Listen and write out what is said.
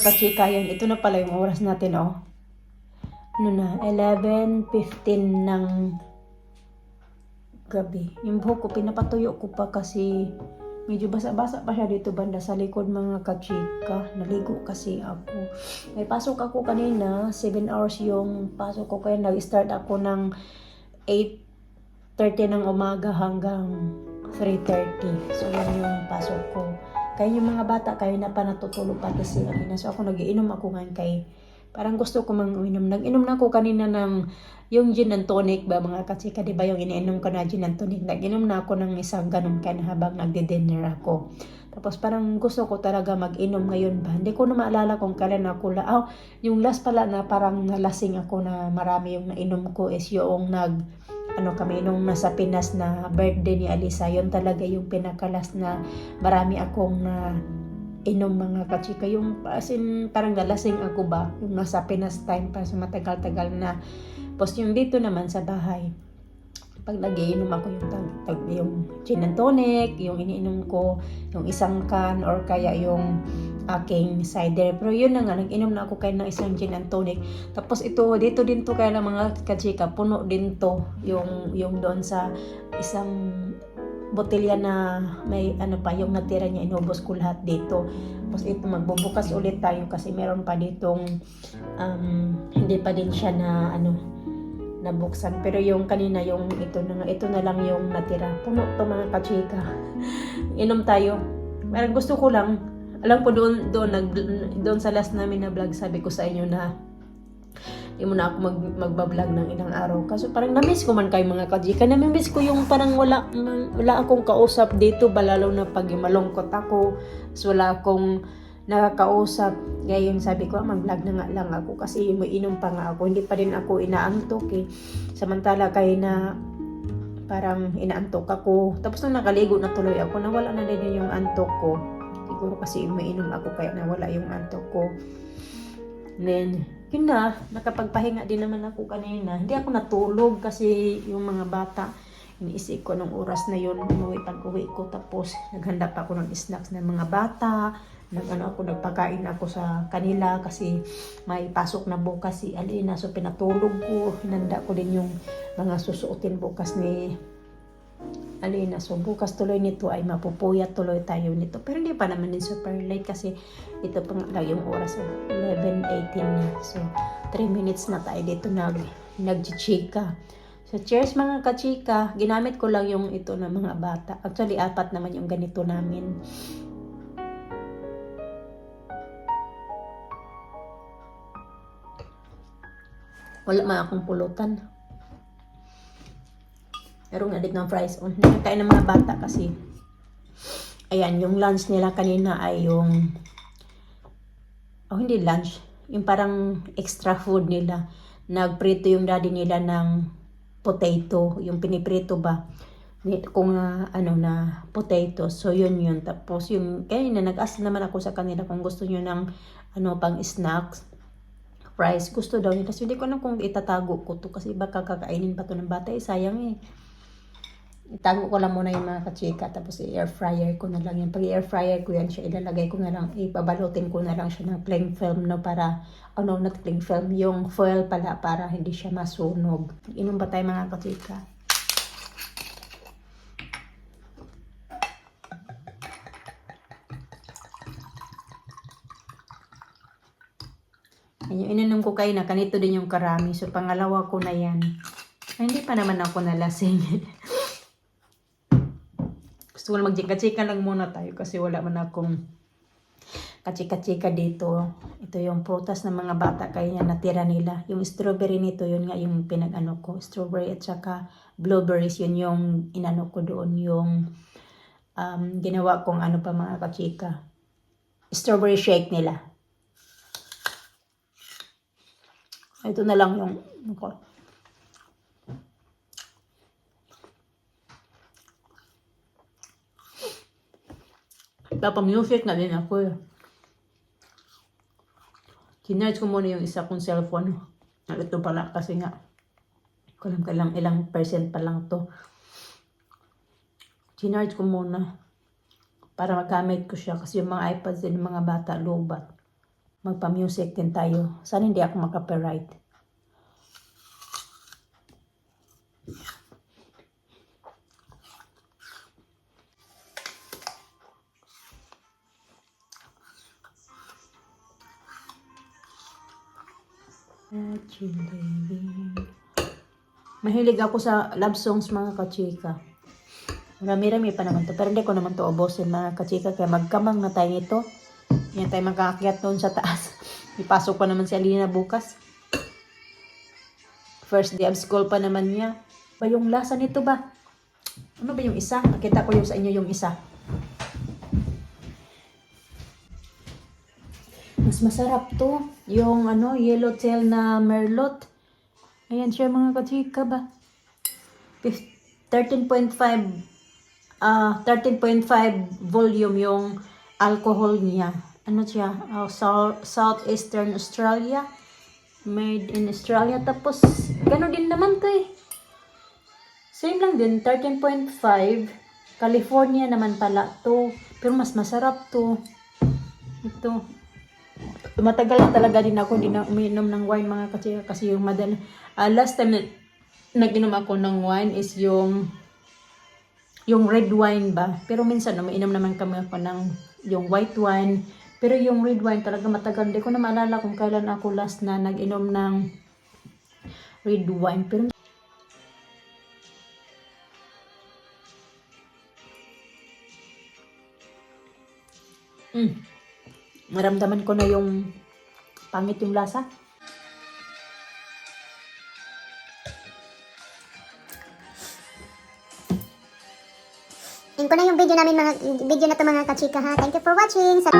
mga kachika yan. Ito na pala yung oras natin, oh. Ano na, 11.15 ng gabi. Yung buhok ko, pinapatuyo ko pa kasi medyo basa-basa pa siya dito banda sa likod mga kachika. Naligo kasi ako. May pasok ako kanina, 7 hours yung pasok ko kaya nag-start ako ng 8.30 ng umaga hanggang 3.30. So, yan yung pasok ko. Kaya yung mga bata, kaya na pa natutulog pati sila. So, ako nagiinom ako ngayon kay parang gusto ko mang uminom. Nag-inom na ako kanina ng yung gin and tonic ba mga katsika, di ba yung iniinom ko na gin and tonic. Nag-inom na ako ng isang ganun kan habang nagde-dinner ako. Tapos parang gusto ko talaga mag-inom ngayon ba. Hindi ko na maalala kung kailan ako la. Oh, yung last pala na parang nalasing ako na marami yung nainom ko is yung nag ano kami nung nasa Pinas na birthday ni Alisa. Yun talaga yung pinakalas na marami akong na inom mga kachika. Yung as in, parang nalasing ako ba? Yung nasa Pinas time pa sa matagal-tagal na. Tapos yung dito naman sa bahay, pag nagiinom ako yung tag, tag yung gin and tonic, yung iniinom ko, yung isang can or kaya yung aking cider. Pero yun na nga, nag-inom na ako kayo ng isang gin and tonic. Tapos ito, dito din to kaya ng mga kachika, puno din to yung, yung doon sa isang botelya na may ano pa yung natira niya inubos ko lahat dito tapos ito magbubukas ulit tayo kasi meron pa ditong um, hindi pa din siya na ano nabuksan pero yung kanina yung ito na ito na lang yung natira puno to mga kachika inom tayo parang gusto ko lang alam ko doon doon nag doon sa last namin na vlog sabi ko sa inyo na hindi mo ako mag, magbablog ng ilang araw. Kaso parang na-miss ko man kayo mga kajika. Na-miss ko yung parang wala, wala akong kausap dito ba lalo na pag malungkot ako. So wala akong nakakausap. Ngayon sabi ko, mag-vlog na nga lang ako kasi may inom pa nga ako. Hindi pa rin ako inaantok eh. Samantala kayo na parang inaantok ako. Tapos nung nakaligo na tuloy ako, nawala na din yung antok ko. Siguro kasi may inom ako kaya nawala yung antok ko. Then, yun na, nakapagpahinga din naman ako kanina. Hindi ako natulog kasi yung mga bata, iniisip ko nung oras na yun, umuwi pag uwi ko. Tapos, naghanda pa ako ng snacks ng mga bata. Nag, ano ako, nagpakain ako sa kanila kasi may pasok na bukas si Alina. So, pinatulog ko. Hinanda ko din yung mga susuotin bukas ni Alina. So, bukas tuloy nito ay mapupuyat tuloy tayo nito. Pero hindi pa naman din super late kasi ito pa nga lang yung oras. So, 11.18 na. So, 3 minutes na tayo dito nag, nag-chika. So, cheers mga kachika. Ginamit ko lang yung ito ng mga bata. Actually, apat naman yung ganito namin. Wala man akong pulutan. Merong adik ng fries. Oh, hindi na tayo ng mga bata kasi ayan, yung lunch nila kanina ay yung oh hindi lunch, yung parang extra food nila. Nagprito yung daddy nila ng potato, yung piniprito ba? Kung ah, ano na potato. So yun yun. Tapos yung kaya na nag-ask naman ako sa kanila kung gusto niyo ng ano pang snacks fries. Gusto daw nila. So, hindi ko alam kung itatago ko to kasi baka kakainin pa to ng bata. Eh, sayang eh. Itago ko lang muna yung mga kachika tapos i-air fryer ko na lang yan. Pag i-air fryer ko yan siya, ilalagay ko na lang, ipabalutin ko na lang siya ng cling film no para, ano, not cling film, yung foil pala para hindi siya masunog. Inom ba tayo mga kachika? Yung ininom ko kayo na kanito din yung karami. So, pangalawa ko na yan. Ay, hindi pa naman ako nalasing. Gusto ko lang magchika-chika lang muna tayo kasi wala man akong kachika-chika dito. Ito yung prutas ng mga bata kaya natira nila. Yung strawberry nito, yun nga yung pinag-ano ko. Strawberry at saka blueberries, yun yung inano ko doon. Yung um, ginawa kong ano pa mga kachika. Strawberry shake nila. Ito na lang yung ako. Papa-music na din ako eh. Kinarge ko muna yung isa kong cellphone. Ito pala kasi nga. Kulang ka lang ilang percent pa lang to. Kinarge ko muna. Para magamit ko siya kasi yung mga iPads din mga bata lobat. Magpa-music din tayo. Sana hindi ako makapiright. Mahilig ako sa love songs mga kachika. Marami-rami pa naman to. Pero hindi ko naman to ubusin mga kachika. Kaya magkamang na tayo nito. Yan tayo magkakakyat doon sa taas. Ipasok pa naman si Alina bukas. First day of school pa naman niya. Ba yung lasa nito ba? Ano ba yung isa? Nakita ko yung sa inyo yung isa. Mas masarap to. Yung ano, yellowtail na merlot. Ayan siya mga kachika ba? Fif- 13.5 ah 13.5 volume yung alcohol niya. Ano siya? Ah, Sou- Southeastern Australia. Made in Australia. Tapos, gano'n din naman to eh. Same lang din, 13.5. California naman pala to. Pero mas masarap to. Ito. Matagal na talaga din ako din na umiinom ng wine mga kasi kasi yung madal ah, last time na nag-inom ako ng wine is yung yung red wine ba pero minsan umiinom naman kami ako ng yung white wine pero yung red wine talaga matagal hindi ko na maalala kung kailan ako last na nag-inom ng red wine pero Mm. Maramdaman ko na yung pangit yung lasa. Ko na yung video namin mga video na to mga kachika ha. Thank you for watching. Sa